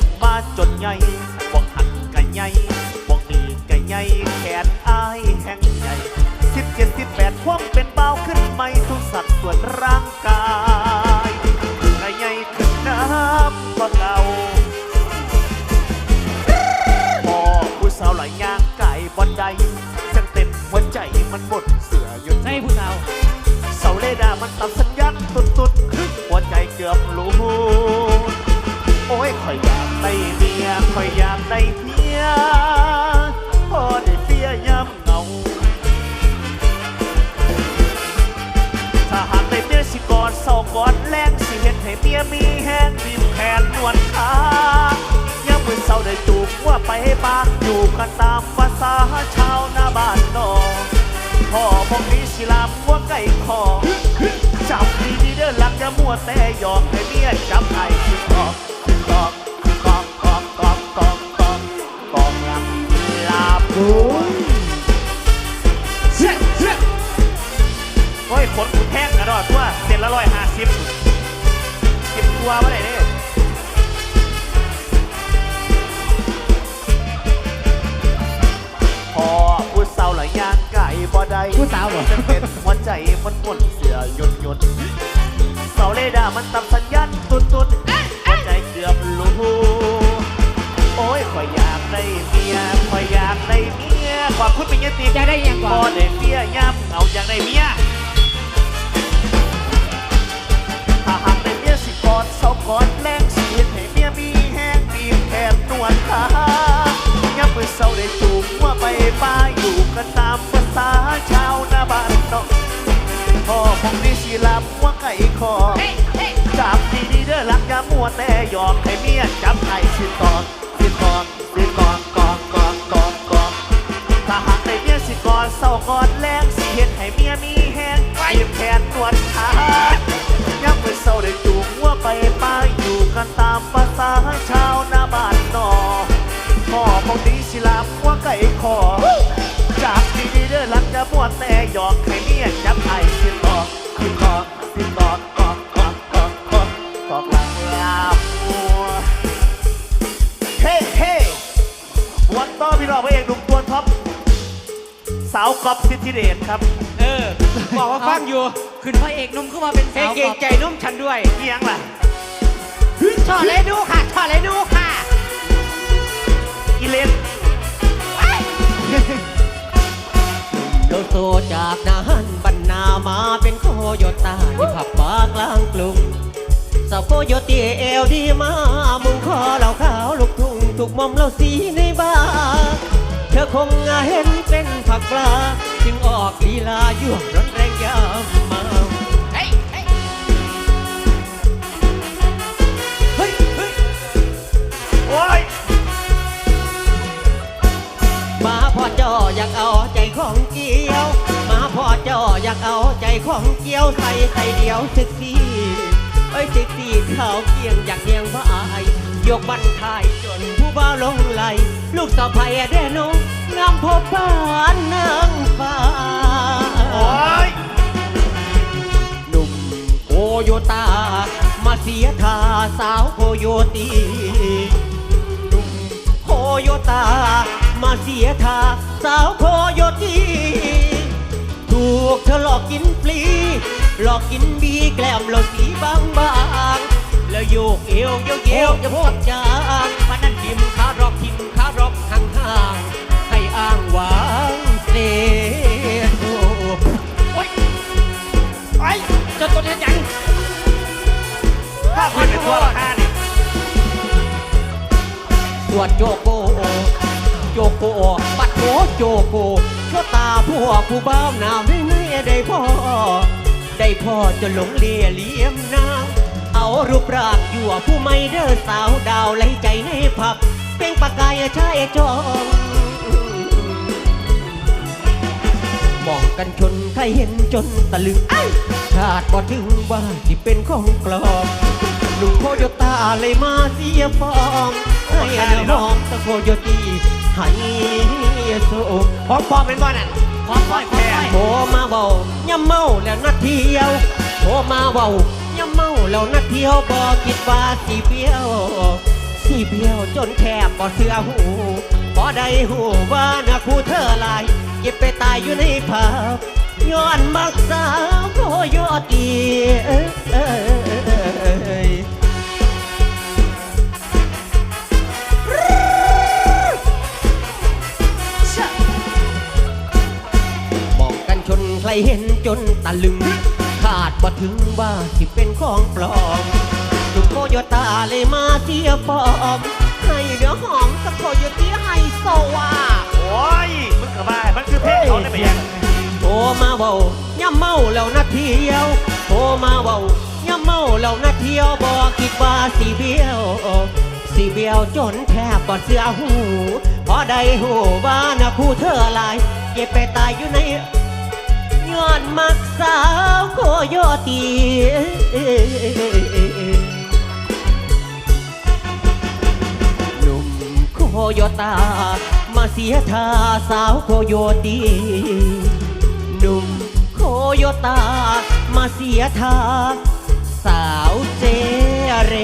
ม่เลี้ยงมาจนใหญ่บอกหันกันใหญ่บอกนี่กันใหญ่แขนอายแห่งใหญ่สิบเจ็ดสิบแปดความเป็นเบาขึ้นไม่ทุกสัดส่วนร่างกายกันใหญ่ขึ้นน้ำก็เก่าพอผู้สาวหลายย่างไก่บอนใดจังเต็มหัวใจมันหมดเสือหยุดใช่ผู้สาวเสาเลดามันตัดสัญญาณตุดตุดๆหัวใจเกือบหลุดโอ้ยคอยอยาก ได้เมียคอยอยากได้เมียพอได้เฟียย้ำเหงา ถ้าหากได้เมียสิกอดเศร้ากอดแรงสิเห็นให้เมียมีแห้งบีบแขนนวลขายามมือเศร้าได้จูบว่าไปให้บ้านอยู่กันตามภาษาชาวนาบ้านนอกพ่อพงนี้สิลามว่าไก่คอจับดีดีเด้อหลังอย่ามัวแต่หยอกให้เมียจับไอ้สิกอกสิกอก โอ้ยขนกูแทงกระดอดตัวเสร็จละร้อยห้าสิบสิบตัวมาได้เนี่ยพอผู้สาวหลายย่างไก่บ่ได้ผู้สาวเหรอ จะเป็นหัวใจมันหมดเสือหยนหยนเสาเลดามันตับสัญญาณตุนตุน นี่สิลำว่าไก่คอจับดีดีๆเด้อหลักอย่ามัวแต่หยอกให้เมียจับไอ้สิกอดสิกอดสิกอดกอดกอดกอดกอดถ้าหากได้เมียสิกอดเศร้ากอดแรงสิเห็นให้เมียมีแห้งบีบแขนนวลขายับมือเศร้าได้จูงว่าไปป้าอยู่กันตามภาษาชาวนาบ้านนอกพ่อพงดีสิลามว่าไก่คอจากดีดีๆเด้อหลังจะบวชแต่หยอก วันต่อพี่น้องพระเอกหนุ่มตัวท็อปสาวกอบสิทธิเดชครับเออ บอกว่าฟังอยู่ขึ้นพระเอกหนุ่มขึ้นมาเป็นเฮ้สาวเก่งใจนุ่มฉันด้วยเอียงล่ะถอดเลยดูค่ะถอดเลยดูค่ะอีเลนโลโซจากนานบรรณามาเป็นโคโยต้าที่ผับบาร์กลางกรุงสาวโคโยตีเอลดีมา มุงคอเหล่าขาวลูกทุ่ง ถูกมอมเหล่าสีในบาเธอคงเห็นเป็นผักปลา จึงออกลีลายั่วร้อนแรงยามเมาเฮ้เฮ้ยเฮ้ยเฮ้ยโอ้ย มาพ่อจออยากเอาใจของเกี้ยว มาพ่อจออยากเอาใจของเกี้ยวใส่ใส่เดียวเซ็กซี่เอ้ยเซ็กซี่ขาวเกียงอยากเกียงว่าอาย ยกบันทายจนผู้บ่าวลงไหล ลูกสาวไผ่แดนงงามพบบ้านนางฟ้า โอ้ยหนุ่มโคโยตา มาเสียท่าสาวโคโยตีหนุ่มโคโยตา มาเสียท่าสาวโคโยตีถูกเธอหลอกกินฟรีหลอกกินบีแกล้มเราสีบางบาง แล้วโยกเอวโยกเอวจะพบจางมันนั่นทิมขารอกทิมขารอกห่างห่างให้อ้างหวางเสโทโอ๊ยไอ้เจะตัวเนี้ยยังถ้าคุณเป็นตัวราคาเนี่ยตรวจโจโกโจโกปัดโถโจโกชั่วตาพวกผู้บ้าหนาวได้เมื่อได้พ่อได้พ่อจะหลงเลียเลี่ยมนาง รูปร่างยั่วผู้ไม่เด้อสาวดาวไหลใจในผับ เป็นปากกายชายจองมองกันชนใครเห็นจนตะลึงไอ้ชาติบ่ถึงว่าที่เป็นของปลอมหนุ่มโคโยต้าเลยมาเสียฟองให้เนื้อหอมตะโคโยตีให้โซพร้อมพร้อมเป็นบ่นั่นขอคอยขอคอยโทรมาเบาย่ำเมาแล้วนัดเที่ยวโทรมาเบาย่ำเมา แล้วนัดเที่ยวบ่คิดว่าสิเบี้ยวสีเพียวจนแคบบ่เสือหูบ่ได้หูว่านะคู่เธอลายเก็บไปตายอยู่ในภาพย้อนมักสาวโคโยตีเอ้ยเอ้ยบอกกันชนใครเห็นจนตะลึง ดบ่ถึงว่าสิเป็นของปลอมลุงโคโยตาเลยมาเสียปลอม ให้เดี๋ยวหอมสักโคโยตีให้โซว่าโอ้ยมึงกระบ้ามันคือเพลงเขาได้ไปยังโทรมาเบาย่ำเมาแล้วนะเที่ยวโทรมาเบาย่ำเมาแล้วนะเที่ยวบอกคิดว่าสีเบี้ยวสีเบี้ยวจนแทบปอดเสื้อหูพอได้หูว่านะคู่เธอหลายเก็บไปตายอยู่ใน ย้อนมักสาวโคโยตีหนุ่มโคโยตา มาเสียท่าสาวโคโยตีหนุ่มโคโยตา มาเสียท่าสาวเจเร